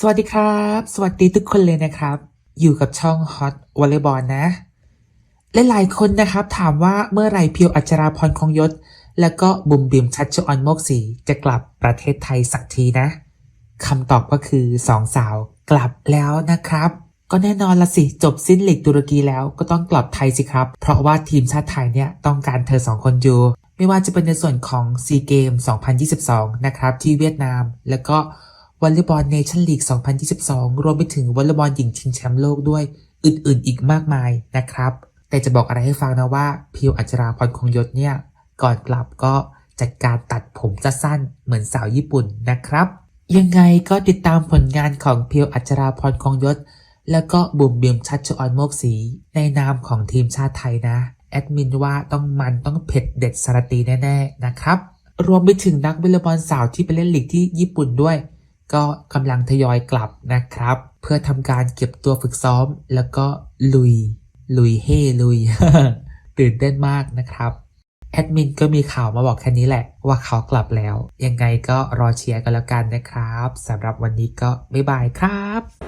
สวัสดีครับ สวัสดีทุกคนเลยนะครับ อยู่กับช่องฮอตวอลเลย์บอลนะลหลายๆคนนะครับถามว่าเมื่อไรเพียวอัจราพรคงยศ แล้วก็บุ๋มบิมชัดชออนโมกศรีจะกลับประเทศไทยสักทีนะคำตอบก็คือสองสาวกลับแล้วนะครับ ก็แน่นอนละสิจบสิ้นหลีกตุรกีแล้วก็ต้องกลับไทยสิครับ เพราะว่าทีมชาติไทยเนี่ยต้องการเธอสองคนอยู่ ไม่ว่าจะเป็นในส่วนของซีเกม2022 นะครับที่เวียดนาม แล้วก็ วอลเลย์บอลเนชั่นลีก 2022 รวมไปถึงวอลเลย์บอลหญิงชิงแชมป์โลกด้วย อื่นๆ อีกมากมายนะครับ แต่จะบอกอะไรให้ฟังนะว่าพิวอัจราพรคงยศเนี่ย ก่อนกลับก็จัดการตัดผมสั้นๆเหมือนสาวญี่ปุ่นนะครับ ยังไงก็ติดตามผลงานของพิวอัจราพรคงยศ แล้วก็บุ๋มเบียมชัดชออนโมกศรีในนามของทีมชาติไทยนะแอดมินว่าต้องมันต้องเผ็ดเด็ดสารตีแน่ๆนะครับ รวมไปถึงนักวอลเลย์บอลสาวที่ไปเล่นลีกที่ญี่ปุ่นด้วย ก็กำลังทยอยกลับนะครับ เพื่อทำการเก็บตัวฝึกซ้อม แล้วก็ลุย ลุยเฮลุย ตื่นเต้นมากนะครับแอดมินก็มีข่าวมาบอกแค่นี้แหละว่าเขากลับแล้ว ยังไงก็รอเชียร์กันแล้วกันนะครับสำหรับวันนี้ก็บ๊ายบายครับ